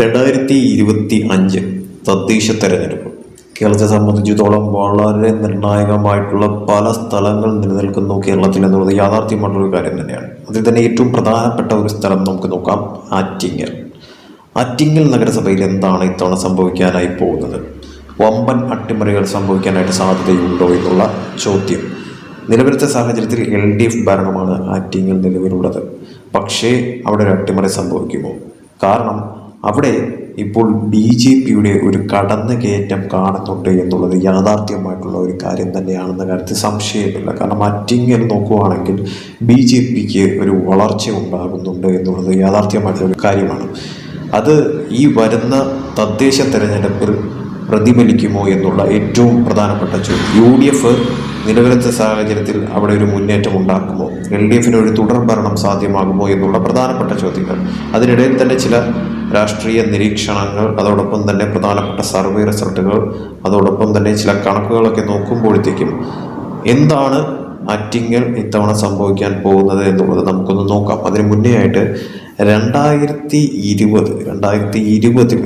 രണ്ടായിരത്തി ഇരുപത്തി അഞ്ച് തദ്ദേശ തെരഞ്ഞെടുപ്പ്. കേരളത്തെ സംബന്ധിച്ചിടത്തോളം വളരെ നിർണായകമായിട്ടുള്ള പല സ്ഥലങ്ങൾ നിലനിൽക്കുന്നു കേരളത്തിൽ എന്നുള്ളത് യാഥാർത്ഥ്യമായിട്ടുള്ള ഒരു കാര്യം തന്നെയാണ്. അതിൽ തന്നെ ഏറ്റവും പ്രധാനപ്പെട്ട ഒരു സ്ഥലം നമുക്ക് നോക്കാം ആറ്റിങ്ങൽ. ആറ്റിങ്ങൽ നഗരസഭയിൽ എന്താണ് ഇത്തവണ സംഭവിക്കാനായി പോകുന്നത്? വമ്പൻ അട്ടിമറികൾ സംഭവിക്കാനായിട്ട് സാധ്യതയുണ്ടോ എന്നുള്ള ചോദ്യം. നിലവിലത്തെ സാഹചര്യത്തിൽ എൽ ഡി എഫ് ഭരണമാണ് ആറ്റിങ്ങൽ നിലവിലുള്ളത്. പക്ഷേ അവിടെ ഒരു അട്ടിമറി സംഭവിക്കുമോ? കാരണം അവിടെ ഇപ്പോൾ ബി ജെ പിയുടെ ഒരു കടന്നു കയറ്റം കാണുന്നുണ്ട് എന്നുള്ളത് യാഥാർത്ഥ്യമായിട്ടുള്ള ഒരു കാര്യം തന്നെയാണെന്ന കാര്യത്തിൽ സംശയമില്ല. കാരണം മറ്റിങ്ങനെ നോക്കുവാണെങ്കിൽ ബി ജെ പിക്ക് ഒരു വളർച്ച ഉണ്ടാകുന്നുണ്ട് എന്നുള്ളത് യാഥാർത്ഥ്യമായിട്ടുള്ള ഒരു കാര്യമാണ്. അത് ഈ വരുന്ന തദ്ദേശ തെരഞ്ഞെടുപ്പിൽ പ്രതിഫലിക്കുമോ എന്നുള്ള ഏറ്റവും പ്രധാനപ്പെട്ട ചോദ്യം. യു ഡി എഫ് നിലവിലത്തെ സാഹചര്യത്തിൽ അവിടെ ഒരു മുന്നേറ്റം ഉണ്ടാക്കുമോ? എൽ ഡി എഫിന് ഒരു തുടർ ഭരണം സാധ്യമാകുമോ എന്നുള്ള പ്രധാനപ്പെട്ട ചോദ്യങ്ങൾ. അതിനിടയിൽ തന്നെ ചില രാഷ്ട്രീയ നിരീക്ഷണങ്ങൾ അതോടൊപ്പം തന്നെ പ്രധാനപ്പെട്ട സർവേ റിസൾട്ടുകൾ അതോടൊപ്പം തന്നെ ചില കണക്കുകളൊക്കെ നോക്കുമ്പോഴത്തേക്കും എന്താണ് അറ്റിങ്ങൽ ഇത്തവണ സംഭവിക്കാൻ പോകുന്നത് എന്നുള്ളത് നമുക്കൊന്ന് നോക്കാം. അതിന് മുന്നേ ആയിട്ട് രണ്ടായിരത്തി ഇരുപത് രണ്ടായിരത്തി ഇരുപതിൽ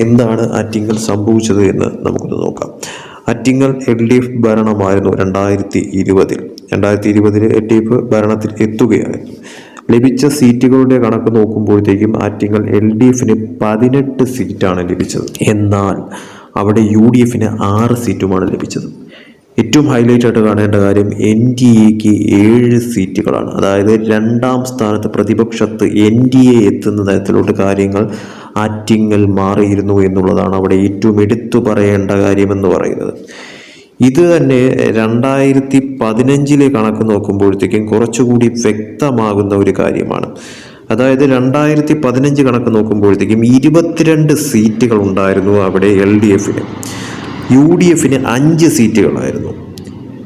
എന്താണ് ആറ്റിങ്ങൽ സംഭവിച്ചത് എന്ന് നമുക്കൊന്ന് നോക്കാം. അറ്റിങ്ങൽ എൽ ഡി എഫ് ഭരണമായിരുന്നു രണ്ടായിരത്തി ഇരുപതിൽ. രണ്ടായിരത്തി ഇരുപതിൽ എൽ ഡി എഫ് ഭരണത്തിൽ എത്തുകയായിരുന്നു. ലഭിച്ച സീറ്റുകളുടെ കണക്ക് നോക്കുമ്പോഴത്തേക്കും ആറ്റിങ്ങൽ എൽ ഡി എഫിന് പതിനെട്ട് സീറ്റാണ് ലഭിച്ചത്. എന്നാൽ അവിടെ യു ഡി എഫിന് ആറ് സീറ്റുമാണ് ലഭിച്ചത്. ഏറ്റവും ഹൈലൈറ്റ് ആയിട്ട് കാണേണ്ട കാര്യം എൻ ഡി എക്ക് ഏഴ് സീറ്റുകളാണ്. അതായത് രണ്ടാം സ്ഥാനത്ത് പ്രതിപക്ഷത്ത് എൻ ഡി എ എത്തുന്ന തരത്തിലോട്ട് കാര്യങ്ങൾ ആറ്റിങ്ങൽ മാറിയിരുന്നു എന്നുള്ളതാണ് അവിടെ ഏറ്റവും എടുത്തു പറയേണ്ട കാര്യമെന്ന് പറയുന്നത്. ഇത് തന്നെ രണ്ടായിരത്തി പതിനഞ്ചിലെ കണക്ക് നോക്കുമ്പോഴത്തേക്കും കുറച്ചുകൂടി വ്യക്തമാകുന്ന ഒരു കാര്യമാണ്. അതായത് രണ്ടായിരത്തി പതിനഞ്ച് കണക്ക് നോക്കുമ്പോഴത്തേക്കും ഇരുപത്തിരണ്ട് സീറ്റുകൾ ഉണ്ടായിരുന്നു അവിടെ എൽ ഡി എഫിന്. യു ഡി എഫിന് അഞ്ച് സീറ്റുകളായിരുന്നു.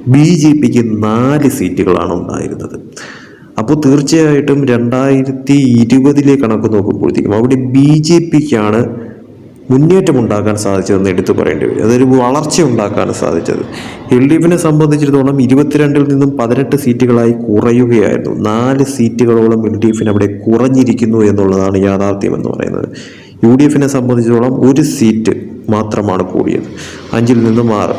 ബി ജെ പിക്ക് നാല് സീറ്റുകളാണ് ഉണ്ടായിരുന്നത്. അപ്പോൾ തീർച്ചയായിട്ടും രണ്ടായിരത്തി ഇരുപതിലെ കണക്ക് നോക്കുമ്പോഴത്തേക്കും അവിടെ ബി ജെ പിക്കാണ് മുന്നേറ്റം ഉണ്ടാക്കാൻ സാധിച്ചതെന്ന് എടുത്തു പറയേണ്ടി വരും. അതൊരു വളർച്ച ഉണ്ടാക്കാൻ സാധിച്ചത്. എൽ ഡി എഫിനെ സംബന്ധിച്ചിടത്തോളം ഇരുപത്തിരണ്ടിൽ നിന്നും പതിനെട്ട് സീറ്റുകളായി കുറയുകയായിരുന്നു. നാല് സീറ്റുകളോളം എൽ ഡി എഫിന് അവിടെ കുറഞ്ഞിരിക്കുന്നു എന്നുള്ളതാണ് യാഥാർത്ഥ്യം എന്ന് പറയുന്നത്. യു ഡി എഫിനെ സംബന്ധിച്ചിടത്തോളം ഒരു സീറ്റ് മാത്രമാണ് കൂടിയത്. അഞ്ചിൽ നിന്ന് ആറ്.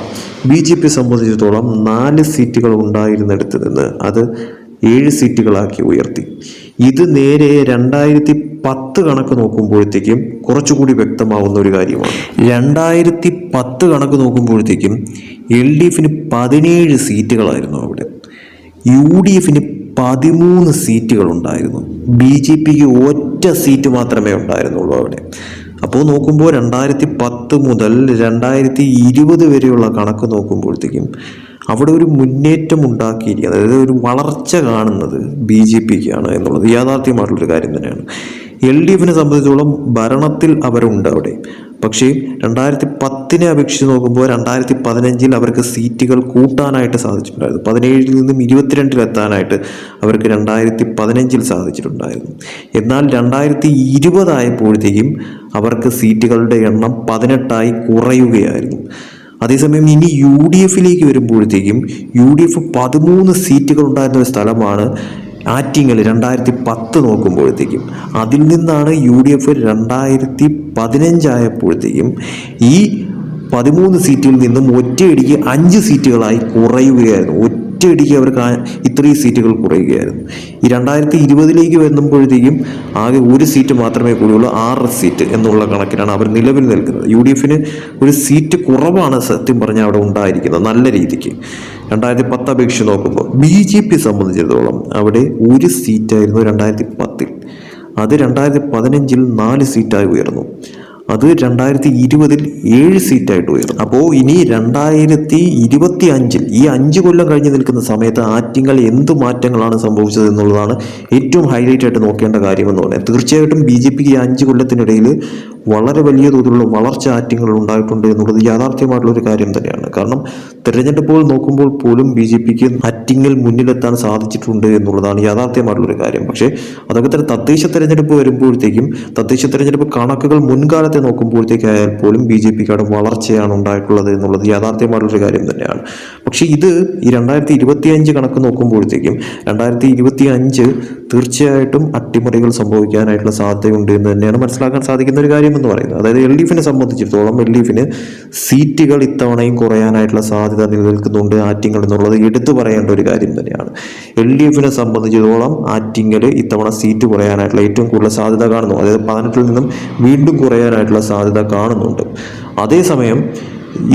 ബി ജെ പി സംബന്ധിച്ചിടത്തോളം നാല് സീറ്റുകൾ ഉണ്ടായിരുന്നിടത്ത് നിന്ന് അത് ഏഴ് സീറ്റുകളാക്കി ഉയർത്തി. ഇത് നേരെ രണ്ടായിരത്തി പത്ത് കണക്ക് നോക്കുമ്പോഴത്തേക്കും കുറച്ചുകൂടി വ്യക്തമാവുന്ന ഒരു കാര്യമാണ്. രണ്ടായിരത്തി പത്ത് കണക്ക് നോക്കുമ്പോഴത്തേക്കും എൽ ഡി എഫിന് പതിനേഴ് സീറ്റുകളായിരുന്നു അവിടെ. യു ഡി എഫിന് പതിമൂന്ന് സീറ്റുകൾ ഉണ്ടായിരുന്നു ബി ജെ പിക്ക് ഒറ്റ സീറ്റ് മാത്രമേ ഉണ്ടായിരുന്നുള്ളൂ അവിടെ. അപ്പോൾ നോക്കുമ്പോൾ രണ്ടായിരത്തി പത്ത് മുതൽ രണ്ടായിരത്തി ഇരുപത് വരെയുള്ള കണക്ക് നോക്കുമ്പോഴത്തേക്കും അവിടെ ഒരു മുന്നേറ്റം ഉണ്ടാക്കിയിരിക്കുന്നത് അതായത് ഒരു വളർച്ച കാണുന്നത് ബി ജെ പിക്കാണ് എന്നുള്ളത് യാഥാർത്ഥ്യമായിട്ടുള്ളൊരു കാര്യം തന്നെയാണ്. എൽ ഡി എഫിനെ സംബന്ധിച്ചോളം ഭരണത്തിൽ അവരുണ്ട് അവിടെ. പക്ഷേ രണ്ടായിരത്തി പത്തിനെ അപേക്ഷിച്ച് നോക്കുമ്പോൾ രണ്ടായിരത്തി പതിനഞ്ചിൽ അവർക്ക് സീറ്റുകൾ കൂട്ടാനായിട്ട് സാധിച്ചിട്ടുണ്ടായിരുന്നു. പതിനേഴിൽ നിന്നും ഇരുപത്തിരണ്ടിലെത്താനായിട്ട് അവർക്ക് രണ്ടായിരത്തി പതിനഞ്ചിൽ സാധിച്ചിട്ടുണ്ടായിരുന്നു. എന്നാൽ രണ്ടായിരത്തി ഇരുപതായപ്പോഴത്തേക്കും അവർക്ക് സീറ്റുകളുടെ എണ്ണം പതിനെട്ടായി കുറയുകയായിരുന്നു. അതേസമയം ഇനി യു ഡി എഫിലേക്ക് വരുമ്പോഴത്തേക്കും യു ഡി എഫ് പതിമൂന്ന് സീറ്റുകൾ ഉണ്ടായിരുന്ന ഒരു സ്ഥലമാണ് ആറ്റിങ്ങൽ രണ്ടായിരത്തി പത്ത് നോക്കുമ്പോഴത്തേക്കും അതിൽ നിന്നാണ് യു ഡി എഫ് രണ്ടായിരത്തി പതിനഞ്ചായപ്പോഴത്തേക്കും ഈ പതിമൂന്ന് സീറ്റിൽ നിന്നും ഒറ്റയടിക്ക് അഞ്ച് സീറ്റുകളായി കുറയുകയായിരുന്നു. ഒറ്റയടിക്ക് അവർക്ക് ഇത്രയും സീറ്റുകൾ കുറയുകയായിരുന്നു. ഈ രണ്ടായിരത്തി ഇരുപതിലേക്ക് വരുമ്പോഴത്തേക്കും ആകെ ഒരു സീറ്റ് മാത്രമേ കൂടിയുള്ളൂ ആറ് സീറ്റ് എന്നുള്ള കണക്കിലാണ് അവർ നിലവിൽ നിൽക്കുന്നത്. യു ഒരു സീറ്റ് കുറവാണ് സത്യം പറഞ്ഞാൽ അവിടെ ഉണ്ടായിരിക്കുന്നത് നല്ല രീതിക്ക്. രണ്ടായിരത്തി പത്ത് അപേക്ഷിച്ച് നോക്കുമ്പോൾ ബി ജെ പി സംബന്ധിച്ചിടത്തോളം അവിടെ ഒരു സീറ്റായിരുന്നു രണ്ടായിരത്തി പത്തിൽ അത് രണ്ടായിരത്തി പതിനഞ്ചിൽ നാല് സീറ്റായി ഉയർന്നു. അത് രണ്ടായിരത്തി ഇരുപതിൽ ഏഴ് സീറ്റായിട്ട് ഉയർന്നു. അപ്പോൾ ഇനി രണ്ടായിരത്തി ഇരുപത്തി അഞ്ചിൽ ഈ അഞ്ച് കൊല്ലം കഴിഞ്ഞ് നിൽക്കുന്ന സമയത്ത് ആറ്റിങ്ങൾ എന്ത് മാറ്റങ്ങളാണ് സംഭവിച്ചത് എന്നുള്ളതാണ് ഏറ്റവും ഹൈലൈറ്റ് ആയിട്ട് നോക്കേണ്ട കാര്യമെന്ന് പറയുന്നത് തീർച്ചയായിട്ടും ബി ജെ പിക്ക് ഈ അഞ്ച് കൊല്ലത്തിനിടയിൽ വളരെ വലിയ തോതിലുള്ള വളർച്ച ആറ്റങ്ങൾ ഉണ്ടായിട്ടുണ്ട് എന്നുള്ളത് യാഥാർത്ഥ്യമായിട്ടുള്ള ഒരു കാര്യം തന്നെയാണ്. കാരണം തെരഞ്ഞെടുപ്പുകൾ നോക്കുമ്പോൾ പോലും ബി ജെ പിക്ക് ആറ്റിങ്ങിൽ മുന്നിലെത്താൻ സാധിച്ചിട്ടുണ്ട് എന്നുള്ളതാണ് യാഥാർത്ഥ്യമായിട്ടുള്ള ഒരു കാര്യം. പക്ഷേ അതൊക്കെ തന്നെ തദ്ദേശ തെരഞ്ഞെടുപ്പ് വരുമ്പോഴത്തേക്കും തദ്ദേശ തെരഞ്ഞെടുപ്പ് കണക്കുകൾ മുൻകാലത്തെ നോക്കുമ്പോഴത്തേക്കായാൽ പോലും ബി ജെ പിക്ക് അവിടെ വളർച്ചയാണ് ഉണ്ടായിട്ടുള്ളത് എന്നുള്ളത് യാഥാർത്ഥ്യമായിട്ടുള്ള ഒരു കാര്യം തന്നെയാണ്. പക്ഷേ ഇത് ഈ രണ്ടായിരത്തി ഇരുപത്തി അഞ്ച് കണക്ക് നോക്കുമ്പോഴത്തേക്കും രണ്ടായിരത്തി ഇരുപത്തി അഞ്ച് തീർച്ചയായിട്ടും അട്ടിമറികൾ സംഭവിക്കാനായിട്ടുള്ള സാധ്യതയുണ്ട് എന്ന് തന്നെയാണ് മനസ്സിലാക്കാൻ സാധിക്കുന്ന ഒരു കാര്യം എന്ന് പറയുന്നത്. അതായത് എൽ ഡി എഫിനെ സംബന്ധിച്ചിടത്തോളം എൽ ഡി എഫിന് സീറ്റുകൾ ഇത്തവണയും കുറയാനായിട്ടുള്ള സാധ്യത നിലനിൽക്കുന്നുണ്ട് ആറ്റിങ്ങൽ എന്നുള്ളത് എടുത്തു പറയേണ്ട ഒരു കാര്യം തന്നെയാണ്. എൽ ഡി എഫിനെ സംബന്ധിച്ചിടത്തോളം ആറ്റിങ്ങൽ ഇത്തവണ സീറ്റ് കുറയാനായിട്ടുള്ള ഏറ്റവും കൂടുതൽ സാധ്യത കാണുന്നു. അതായത് പതിനെട്ടിൽ നിന്നും വീണ്ടും കുറയാനായിട്ടുള്ള സാധ്യത കാണുന്നുണ്ട്. അതേസമയം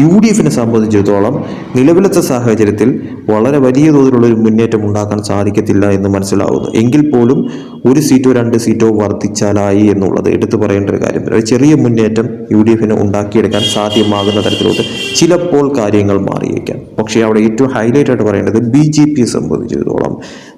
യു ഡി എഫിനെ സംബന്ധിച്ചിടത്തോളം നിലവിലത്തെ സാഹചര്യത്തിൽ വളരെ വലിയ തോതിലുള്ള ഒരു മുന്നേറ്റം ഉണ്ടാക്കാൻ സാധിക്കത്തില്ല എന്ന് മനസ്സിലാവുന്നു. എങ്കിൽ പോലും ഒരു സീറ്റോ രണ്ട് സീറ്റോ വർദ്ധിച്ചാലായി എന്നുള്ളത് എടുത്തു പറയേണ്ട ഒരു കാര്യം ഒരു ചെറിയ മുന്നേറ്റം യു ഡി എഫിന് ഉണ്ടാക്കിയെടുക്കാൻ സാധ്യമാകുന്ന തരത്തിലോട്ട് ചിലപ്പോൾ കാര്യങ്ങൾ മാറിയേക്കാം. പക്ഷേ അവിടെ ഏറ്റവും ഹൈലൈറ്റ് ആയിട്ട് പറയേണ്ടത് ബി ജെ പിയെ സംബന്ധിച്ചിടത്തോളം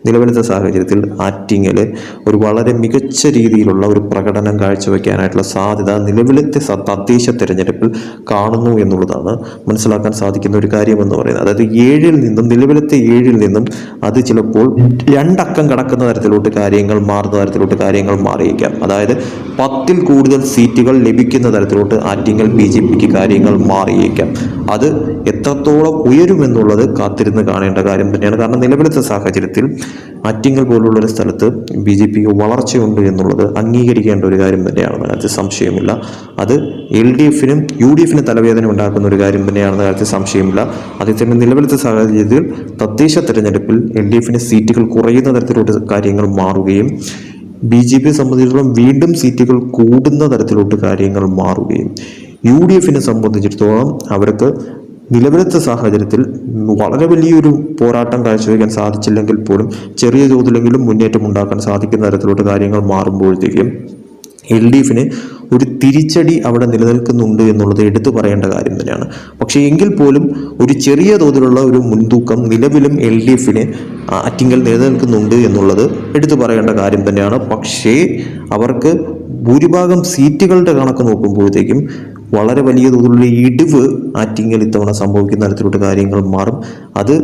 നിലവിലത്തെ സാഹചര്യത്തിൽ ആറ്റിങ്ങൽ ഒരു വളരെ മികച്ച രീതിയിലുള്ള ഒരു പ്രകടനം കാഴ്ചവെക്കാനായിട്ടുള്ള സാധ്യത നിലവിലത്തെ തദ്ദേശ തിരഞ്ഞെടുപ്പിൽ കാണുന്നു എന്നുള്ളതാണ് മനസ്സിലാക്കാൻ സാധിക്കുന്ന ഒരു കാര്യമെന്ന് പറയുന്നത്. അതായത് ഏഴിൽ നിന്നും നിലവിലത്തെ ഏഴിൽ നിന്നും അത് ചിലപ്പോൾ രണ്ടക്കം കടക്കുന്ന തരത്തിലോട്ട് കാര്യങ്ങൾ മാറുന്ന തരത്തിലോട്ട് കാര്യങ്ങൾ മാറിയേക്കാം. അതായത് പത്തിൽ കൂടുതൽ സീറ്റുകൾ ലഭിക്കുന്ന തരത്തിലോട്ട് ആറ്റിങ്ങൽ ബി ജെ പിക്ക് കാര്യങ്ങൾ മാറിയേക്കാം. അത് എത്രത്തോളം ഉയരുമെന്നുള്ളത് കാത്തിരുന്ന് കാണേണ്ട കാര്യം തന്നെയാണ്. കാരണം നിലവിലത്തെ സാഹചര്യത്തിൽ ആറ്റിങ്ങൽ പോലുള്ള ഒരു സ്ഥലത്ത് ബി ജെ പിക്ക് വളർച്ചയുണ്ട് എന്നുള്ളത് അംഗീകരിക്കേണ്ട ഒരു കാര്യം തന്നെയാണെന്ന കാര്യത്തിൽ സംശയമില്ല. അത് എൽ ഡി എഫിനും യു ഡി എഫിനും തലവേദന ഉണ്ടാക്കുന്ന ഒരു കാര്യം തന്നെയാണെന്ന കാര്യത്തിൽ സംശയമില്ല. അതേസമയം നിലവിലത്തെ സാഹചര്യത്തിൽ തദ്ദേശ തെരഞ്ഞെടുപ്പിൽ എൽ ഡി എഫിന് സീറ്റുകൾ കുറയുന്ന തരത്തിലോട്ട് കാര്യങ്ങൾ മാറുകയും ബി ജെ പിയെ സംബന്ധിച്ചിടത്തോളം വീണ്ടും സീറ്റുകൾ കൂടുന്ന തരത്തിലോട്ട് കാര്യങ്ങൾ മാറുകയും യു ഡി എഫിനെ സംബന്ധിച്ചിടത്തോളം അവർക്ക് നിലവിലത്തെ സാഹചര്യത്തിൽ വളരെ വലിയൊരു പോരാട്ടം കാഴ്ചവെക്കാൻ സാധിച്ചില്ലെങ്കിൽ പോലും ചെറിയ തോതിലെങ്കിലും മുന്നേറ്റം ഉണ്ടാക്കാൻ സാധിക്കുന്ന തരത്തിലോട്ട് കാര്യങ്ങൾ മാറുമ്പോഴത്തേക്കും എൽ ഡി എഫിന് ഒരു തിരിച്ചടി അവിടെ നിലനിൽക്കുന്നുണ്ട് എന്നുള്ളത് എടുത്തു പറയേണ്ട കാര്യം തന്നെയാണ്. പക്ഷേ എങ്കിൽ പോലും ഒരു ചെറിയ തോതിലുള്ള ഒരു മുൻതൂക്കം നിലവിലും എൽ ഡി എഫിന് അറ്റിങ്ങൽ നിലനിൽക്കുന്നുണ്ട് എന്നുള്ളത് എടുത്തു പറയേണ്ട കാര്യം തന്നെയാണ്. പക്ഷേ അവർക്ക് ഭൂരിഭാഗം സീറ്റുകളുടെ കണക്ക് നോക്കുമ്പോഴത്തേക്കും വളരെ വലിയ തോതിലുള്ള ഇടിവ് ആറ്റിങ്ങൽ ഇത്തവണ സംഭവിക്കുന്ന തരത്തിലോട്ട് കാര്യങ്ങൾ മാറും. അത്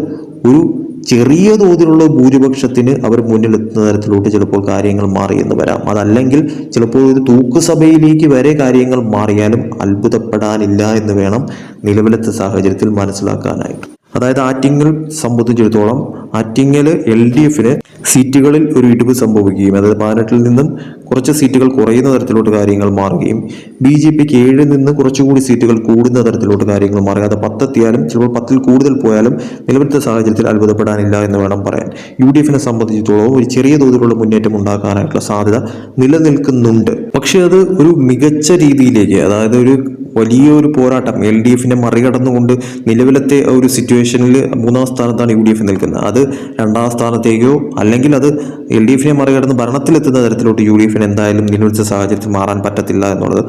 ഒരു ചെറിയ തോതിലുള്ള ഭൂരിപക്ഷത്തിന് അവർ മുന്നിലെത്തുന്ന തരത്തിലോട്ട് ചിലപ്പോൾ കാര്യങ്ങൾ മാറിയെന്ന് വരാം. അതല്ലെങ്കിൽ ചിലപ്പോൾ ഒരു തൂക്കുസഭയിലേക്ക് വരെ കാര്യങ്ങൾ മാറിയാലും അത്ഭുതപ്പെടാനില്ല എന്ന് വേണം നിലവിലത്തെ സാഹചര്യത്തിൽ മനസ്സിലാക്കാനായിട്ട്. അതായത് ആറ്റിങ്ങൽ സംബന്ധിച്ചിടത്തോളം ആറ്റിങ്ങൽ എൽ ഡി എഫിന് സീറ്റുകളിൽ ഒരു ഇടിവ് സംഭവിക്കുകയും അതായത് പതിനെട്ടിൽ നിന്നും കുറച്ച് സീറ്റുകൾ കുറയുന്ന തരത്തിലോട്ട് കാര്യങ്ങൾ മാറുകയും ബി ജെ പിക്ക് ഏഴിൽ നിന്ന് കുറച്ചുകൂടി സീറ്റുകൾ കൂടുന്ന തരത്തിലോട്ട് കാര്യങ്ങൾ മാറുക അത് പത്തെത്തിയാലും ചിലപ്പോൾ പത്തിൽ കൂടുതൽ പോയാലും നിലവിലത്തെ സാഹചര്യത്തിൽ അത്ഭുതപ്പെടാനില്ല എന്ന് വേണം പറയാൻ. യു ഡി എഫിനെ സംബന്ധിച്ചിടത്തോളം ഒരു ചെറിയ തോതിലുള്ള മുന്നേറ്റം ഉണ്ടാക്കാനായിട്ടുള്ള സാധ്യത നിലനിൽക്കുന്നുണ്ട്. പക്ഷേ അത് ഒരു മികച്ച രീതിയിലേക്ക് അതായത് ഒരു വലിയൊരു പോരാട്ടം എൽ ഡി എഫിനെ മറികടന്നുകൊണ്ട് നിലവിലത്തെ ഒരു സിറ്റുവേഷനിൽ മൂന്നാം സ്ഥാനത്താണ് യു ഡി എഫ് നിൽക്കുന്നത്. അത് രണ്ടാം സ്ഥാനത്തേക്കോ അല്ലെങ്കിൽ അത് എൽ ഡി എഫിനെ മറികടന്ന് ഭരണത്തിലെത്തുന്ന തരത്തിലോട്ട് യു ഡി എന്തായാലും നിലവിളിച്ച സാഹചര്യത്തിൽ മാറാൻ പറ്റത്തില്ല എന്നുള്ളത്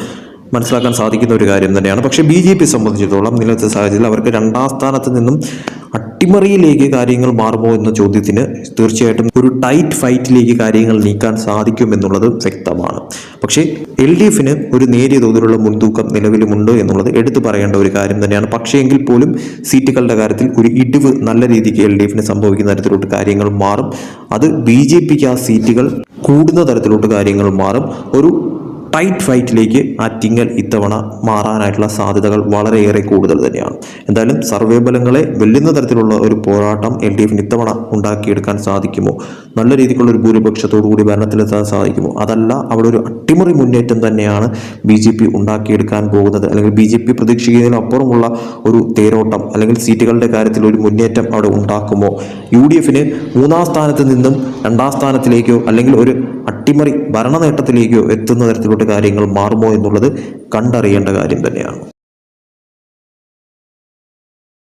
മനസ്സിലാക്കാൻ സാധിക്കുന്ന ഒരു കാര്യം തന്നെയാണ്. പക്ഷേ ബി ജെ പി സംബന്ധിച്ചിടത്തോളം നിലത്തെ സാഹചര്യത്തിൽ അവർക്ക് രണ്ടാം സ്ഥാനത്ത് നിന്നും അട്ടിമറിയിലേക്ക് കാര്യങ്ങൾ മാറുമോ എന്ന ചോദ്യത്തിന് തീർച്ചയായിട്ടും ഒരു ടൈറ്റ് ഫൈറ്റിലേക്ക് കാര്യങ്ങൾ നീക്കാൻ സാധിക്കുമെന്നുള്ളത് വ്യക്തമാണ്. പക്ഷേ എൽ ഡി എഫിന് ഒരു നേരിയ തോതിലുള്ള മുൻതൂക്കം നിലവിലുമുണ്ട് എന്നുള്ളത് എടുത്തു പറയേണ്ട ഒരു കാര്യം തന്നെയാണ്. പക്ഷേ എങ്കിൽ പോലും സീറ്റുകളുടെ കാര്യത്തിൽ ഒരു ഇടിവ് നല്ല രീതിക്ക് എൽ ഡി എഫിന് സംഭവിക്കുന്ന തരത്തിലോട്ട് കാര്യങ്ങൾ മാറും. അത് ബി ജെ പിക്ക് ആ സീറ്റുകൾ കൂടുന്ന തരത്തിലോട്ട് കാര്യങ്ങൾ മാറും. ഒരു ടൈറ്റ് ഫൈറ്റിലേക്ക് ആറ്റിങ്ങൽ ഇത്തവണ മാറാനായിട്ടുള്ള സാധ്യതകൾ വളരെയേറെ കൂടുതൽ തന്നെയാണ്. എന്തായാലും സർവേ ബലങ്ങളെ വെല്ലുന്ന തരത്തിലുള്ള ഒരു പോരാട്ടം എൽ ഡി എഫിന് ഇത്തവണ ഉണ്ടാക്കിയെടുക്കാൻ സാധിക്കുമോ? നല്ല രീതിക്കുള്ള ഒരു ഭൂരിപക്ഷത്തോടു കൂടി ഭരണത്തിലെത്താൻ സാധിക്കുമോ? അതല്ല അവിടെ ഒരു അട്ടിമറി മുന്നേറ്റം തന്നെയാണ് ബി ജെ പി ഉണ്ടാക്കിയെടുക്കാൻ പോകുന്നത്. അല്ലെങ്കിൽ ബി ജെ പി പ്രതീക്ഷിക്കുന്നതിനും അപ്പുറമുള്ള ഒരു തേരോട്ടം അല്ലെങ്കിൽ സീറ്റുകളുടെ കാര്യത്തിൽ ഒരു മുന്നേറ്റം അവിടെ ഉണ്ടാക്കുമോ? യു ഡി എഫിന് മൂന്നാം സ്ഥാനത്ത് നിന്നും രണ്ടാം സ്ഥാനത്തിലേക്കോ അല്ലെങ്കിൽ ഒരു അട്ടിമറി ഭരണ നേട്ടത്തിലേക്കോ എത്തുന്ന തരത്തിലോട്ട് കാര്യങ്ങൾ മാറുമോ എന്നുള്ളത് കണ്ടറിയേണ്ട കാര്യം തന്നെയാണ്.